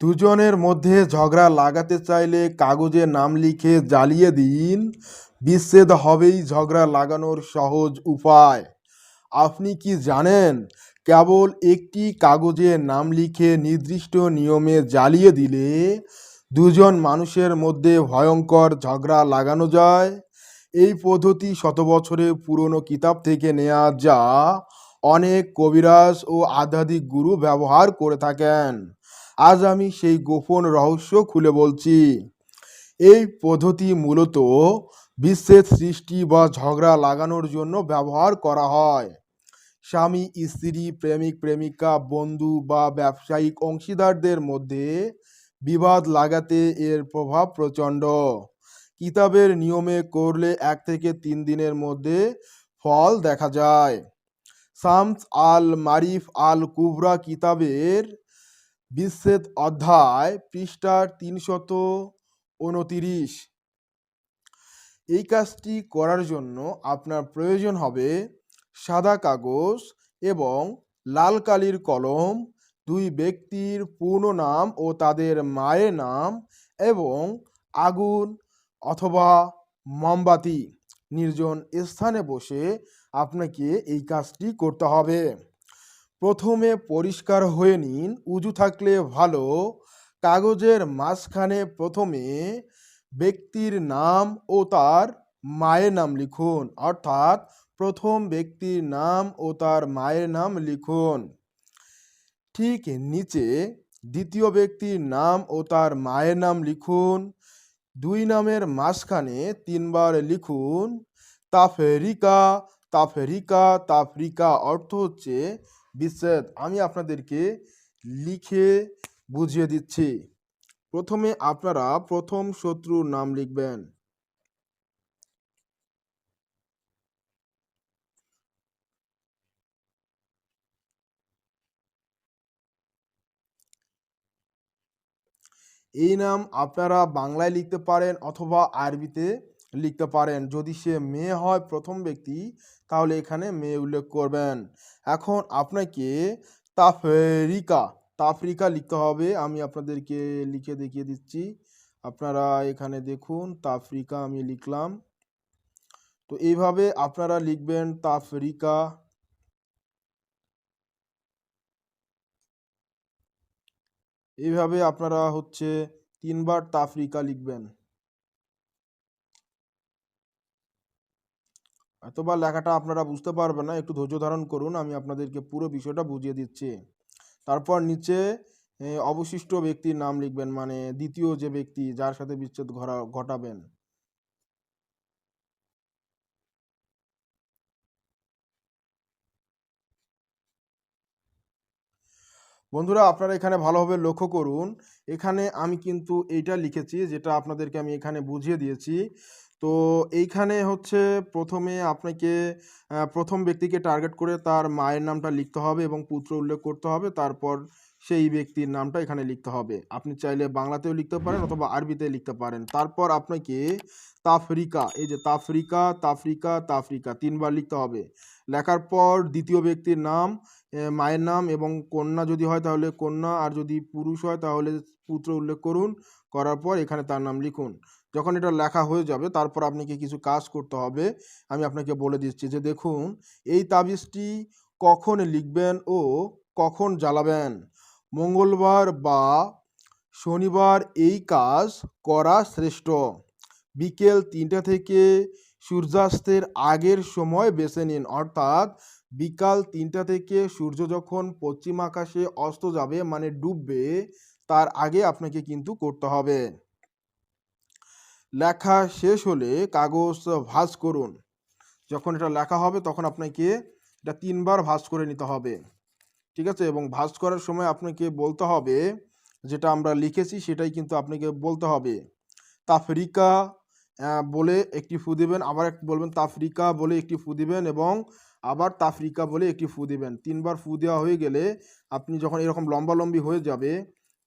দুজনের মধ্যে ঝগড়া লাগাতে চাইলে কাগজে নাম লিখে জ্বালিয়ে দিন। বিচ্ছেদ হবেই ঝগড়া লাগানোর সহজ উপায়। আপনি কি জানেন, কেবল একটি কাগজে নাম লিখে নির্দিষ্ট নিয়মে জ্বালিয়ে দিলে দুজন মানুষের মধ্যে ভয়ঙ্কর ঝগড়া লাগানো যায়? এই পদ্ধতি শত বছরের পুরনো কিতাব থেকে নেওয়া যা অনেক কবিরাজ ও আধ্যাত্মিক গুরু ব্যবহার করে থাকেন। আজ আমি সেই গোপন রহস্য খুলে বলছি। এই পদ্ধতি মূলত বিশ্বের সৃষ্টি বা ঝগড়া লাগানোর জন্য ব্যবহার করা হয়। স্বামী, স্ত্রী, প্রেমিক, প্রেমিকা, বন্ধু বা ব্যবসায়িক অংশীদারদের মধ্যে বিবাদ লাগাতে এর প্রভাব প্রচণ্ড। কিতাবের নিয়মে করলে এক থেকে তিন দিনের মধ্যে ফল দেখা যায়। শামস আল মারিফ আল কুবরা কিতাবের বিচ্ছেদ অধ্যায়, পৃষ্ঠার তিনশত উনতিরিশ। এই কাজটি করার জন্য আপনার প্রয়োজন হবে সাদা কাগজ এবং লাল কালির কলম, দুই ব্যক্তির পূর্ণ নাম ও তাদের মায়ের নাম এবং আগুন অথবা মোমবাতি। নির্জন স্থানে বসে আপনাকে এই কাজটি করতে হবে। প্রথমে পরিষ্কার হয়ে নিন, উজু থাকলে ভালো। কাগজের মাঝখানে প্রথমে ব্যক্তির নাম ও তার মায়ের নাম লিখুন। অর্থাৎ প্রথম ব্যক্তির নাম ও তার মায়ের নাম লিখুন। ঠিক নিচে দ্বিতীয় ব্যক্তির নাম ও তার মায়ের নাম লিখুন। দুই নামের মাঝখানে তিনবার লিখুন। তাফেরিকা তাফেরিকা, তাফরিকা অর্থ হচ্ছে বিচ্ছেদ আমি আপনাদেরকে লিখে বুঝিয়ে দিচ্ছি। প্রথমে আপনারা প্রথম শত্রুর নাম লিখবেন। এই নাম আপনারা বাংলায় লিখতে পারেন অথবা আরবিতে। লিখতে পারেন। যদি সে মেয়ে হয় প্রথম ব্যক্তি, তাহলে এখানে মেয়ে উল্লেখ করবেন। এখন আপনাকে তাফরিকা তাফরিকা লিখতে হবে। আমি আপনাদেরকে লিখে দেখিয়ে দিচ্ছি। আপনারা এখানে দেখুন, তাফরিকা আমি লিখলাম। তো এইভাবে আপনারা লিখবেন তাফরিকা। এইভাবে আপনারা হচ্ছে তিনবার তাফরিকা লিখবেন। এতবার লেখাটা আপনারা বুঝতে পারবেন না, একটু ধৈর্য ধারণ করুন, আমি আপনাদেরকে পুরো বিষয়টা বুঝিয়ে দিচ্ছি। তারপর নিচে অবশিষ্ট ব্যক্তির নাম লিখবেন মানে দ্বিতীয় যে ব্যক্তি, যার সাথে বিচ্ছেদ ঘটাবেন। বন্ধুরা, আপনারা এখানে ভালোভাবে লক্ষ্য করুন, এখানে আমি কিন্তু এইটা লিখেছি, যেটা আপনাদেরকে আমি এখানে বুঝিয়ে দিয়েছি। তো এইখানে হচ্ছে প্রথমে আপনাকে প্রথম ব্যক্তিকে টার্গেট করে তার মায়ের নামটা লিখতে হবে এবং পুত্র উল্লেখ করতে হবে। তারপর সেই ব্যক্তির নামটা এখানে লিখতে হবে। আপনি চাইলে বাংলাতেও লিখতে পারেন অথবা আরবিতে লিখতে পারেন। তারপর আপনাকে তাফরিকা, এই যে তাফরিকা তাফরিকা তাফরিকা তিনবার লিখতে হবে। লেখার পর দ্বিতীয় ব্যক্তির নাম মায়ের নাম এবং কন্যা যদি হয় তাহলে কন্যা, আর যদি পুরুষ হয় তাহলে পুত্র উল্লেখ করুন। করার পর এখানে তার নাম লিখুন। যখন এটা লেখা হয়ে যাবে, তারপর আপনাকে কিছু কাজ করতে হবে। আমি আপনাকে বলে দিচ্ছি যে দেখুন, এই তাবিজটি কখন লিখবেন ও কখন জ্বালাবেন? মঙ্গলবার বা শনিবার এই কাজ করা শ্রেষ্ঠ। বিকেল তিনটা থেকে সূর্যাস্তের আগের সময় বেছে নিন। অর্থাৎ বিকাল তিনটা থেকে সূর্য যখন পশ্চিম আকাশে অস্ত যাবে মানে ডুববে, তার আগে আপনাকে কিন্তু করতে হবে। লেখা শেষ হলে কাগজ ভাঁজ করুন। যখন এটা লেখা হবে, তখন আপনাকে এটা তিনবার ভাঁজ করে নিতে হবে। ঠিক আছে? এবং ভাঁজ করার সময় আপনাকে বলতে হবে, যেটা আমরা লিখেছি সেটাই কিন্তু আপনাকে বলতে হবে। তাফরিকা বলে একটি ফু দিবেন, আবার বলবেন তাফরিকা বলে একটি ফু দিবেন এবং আবার তাফরিকা বলে একটি ফু দিবেন। তিনবার ফু দেওয়া হয়ে গেলে আপনি যখন এরকম লম্বালম্বি হয়ে যাবে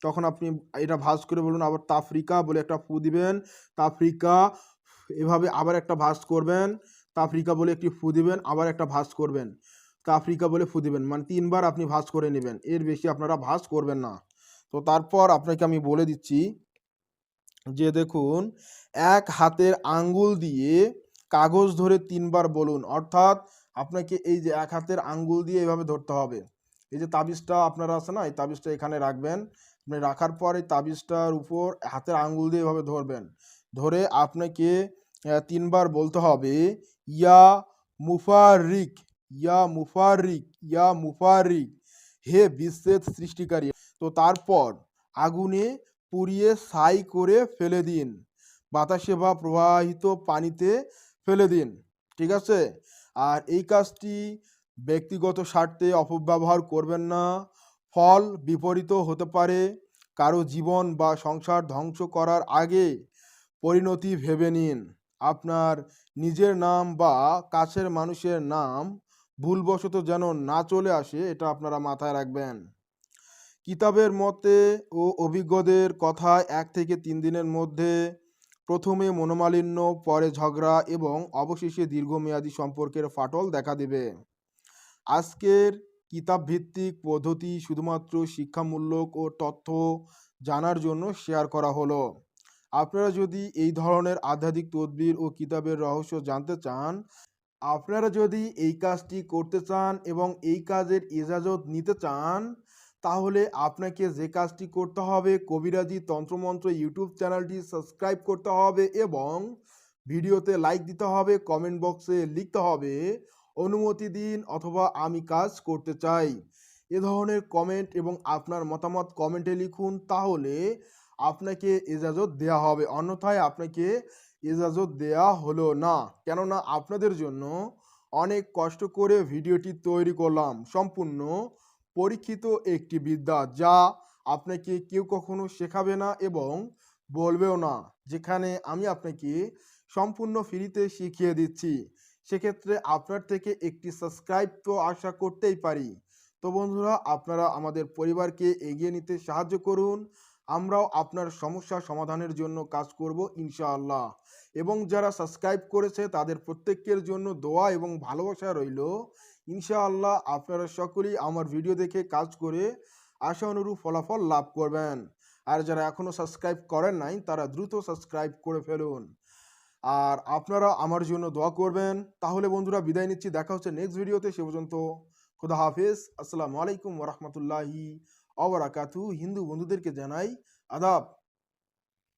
তখন আপনি এটা ভাঁজ করে বলুন, আবার তাফরিকা বলে একটা ফু দিবেন। তাফরিকা, এভাবে আবার একটা ভাঁজ করবেন। তাফরিকা বলে একটি ফু দিবেন, আবার একটা ভাঁজ করবেন। আফ্রিকা বলে ফু দিবেন মানে তিনবার আপনি ভাঁজ করে নেবেন। এর বেশি আপনারা ভাঁজ করবেন না। তো তারপর আপনাকে আমি বলে দিচ্ছি যে দেখুন, এক হাতের আঙ্গুল দিয়ে কাগজ ধরে তিনবার বলুন। অর্থাৎ আপনাকে এই যে এক হাতের আঙ্গুল দিয়ে এভাবে ধরতে হবে। এই যে তাবিজটা আপনারা আছে না, এই তাবিজটা এখানে রাখবেন। আপনি রাখার পর এই তাবিজটার উপর হাতের আঙ্গুল দিয়ে এভাবে ধরবেন। ধরে আপনাকে তিনবার বলতে হবে, ইয়া মুফারিক ইয়া মুফারিক ইয়া মুফারিক হে বিচ্ছেদ সৃষ্টিকারী। তো তারপর আগুনে পুড়িয়ে ছাই করে ফেলে দিন। বাতাসে বা প্রবাহিত পানিতে ফেলে দিন। ঠিক আছে? আর এই কাজটি ব্যক্তিগত স্বার্থে অপব্যবহার করবেন না। ফল বিপরীত হতে পারে। কারও জীবন বা সংসার ধ্বংস করার আগে পরিণতি ভেবে নিন। আপনার নিজের নাম বা কাছের মানুষের নাম ভুলবশত যেন না চলে আসে, এটা আপনারা মাথায় রাখবেন। কিতাবের মতে ও অভিজ্ঞদের কথায় এক থেকে তিন দিনের মধ্যে প্রথমে মনোমালিন্য, পরে ঝগড়া এবং অবশেষে দীর্ঘমেয়াদী সম্পর্কের ফাটল দেখা দেবে। আজকের কিতাব ভিত্তিক পদ্ধতি শুধুমাত্র শিক্ষামূলক ও তথ্য জানার জন্য শেয়ার করা হলো। আপনারা যদি এই ধরনের আধ্যাত্মিক তদবির ও কিতাবের রহস্য জানতে চান, আপনারা যদি এই কাজটি করতে চান এবং এই কাজের ইজাজত নিতে চান, তাহলে আপনাকে যে কাজটি করতে হবে কবিরাজি তন্ত্রমন্ত্র ইউটিউব চ্যানেলটি সাবস্ক্রাইব করতে হবে এবং ভিডিওতে লাইক দিতে হবে, কমেন্ট বক্সে লিখতে হবে অনুমতি দিন অথবা আমি কাজ করতে চাই। এ ধরনের কমেন্ট এবং আপনার মতামত কমেন্টে লিখুন, তাহলে আপনাকে এজাজত দেয়া হবে। অন্যথায় আপনাকে এজাজত দেয়া হলো না। কেননা আপনাদের জন্য অনেক কষ্ট করে ভিডিওটি তৈরি করলাম। সম্পূর্ণ পরীক্ষিত একটি বিদ্যা যা আপনাকে কেউ কখনো শেখাবে না এবং বলবেও না। যেখানে আমি আপনাকে সম্পূর্ণ ফ্রিতে শিখিয়ে দিচ্ছি। সেক্ষেত্রে আপনার থেকে একটি সাবস্ক্রাইব তো আশা করতেই পারি। তো বন্ধুরা, আপনারা আমাদের পরিবারকে এগিয়ে নিতে সাহায্য করুন। আমরাও আপনার সমস্যা সমাধানের জন্য কাজ করব, ইনশাআল্লাহ। এবং যারা সাবস্ক্রাইব করেছে, তাদের প্রত্যেকের জন্য দোয়া এবং ভালোবাসা রইল। ইনশাআল্লাহ, আপনারা সকলেই আমার ভিডিও দেখে কাজ করে আশা অনুরূপ ফলাফল লাভ করবেন। আর যারা এখনও সাবস্ক্রাইব করেন নাই, তারা দ্রুত সাবস্ক্রাইব করে ফেলুন। আর আপনারা আমার জন্য দোয়া করবেন। তাহলে বন্ধুরা বিদায় নিচ্ছি, দেখা হচ্ছে নেক্সট ভিডিওতে সে পর্যন্ত খুদা হাফেজ। আসসালামু আলাইকুম ওরহমতুল্লাহি অবরাকাতু হিন্দু বন্ধুদেরকে জানাই আদাব।